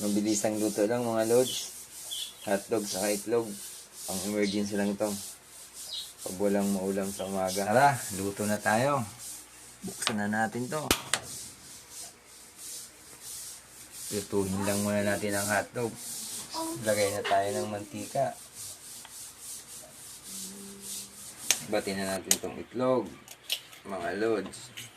Mabilisang luto lang mga lods. Hotdog sa itlog. Pang emergency lang to. Pag walang maulam sa umaga. Tara, luto na tayo. Buksan na natin to. Lutuhin lang muna natin ang hotdog. Lagay na tayo ng mantika. Bati na natin tong itlog. Mga lods.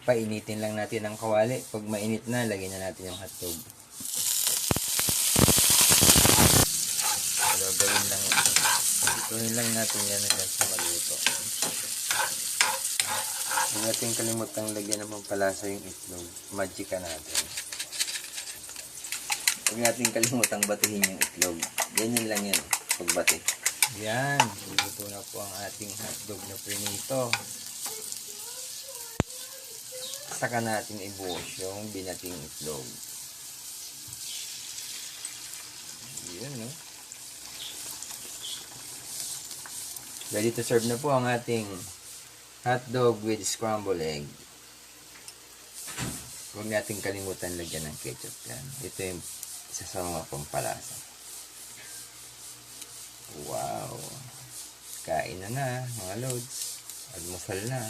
Painitin lang natin ang kawali. Pag mainit na, lagyan na natin yung hotdog. Gagawin lang Ituhin lang natin yan hanggang sa maluto. Huwag natin kalimutang lagyan ng pampalasa yung itlog. Magic natin. Huwag natin kalimutang batihin yung itlog. Ganyan lang yan. Pagbati. Yan. Luto na po ang ating hotdog na prinito. Saka natin ibuhos yung binating itlog. Yan, no? Ready to serve na po ang ating hotdog with scrambled egg. Huwag natin kalimutan lagyan ng ketchup yan. Ito yung isa sa mga pampalasa. Wow! Kain na na, mga loads. Almusal na.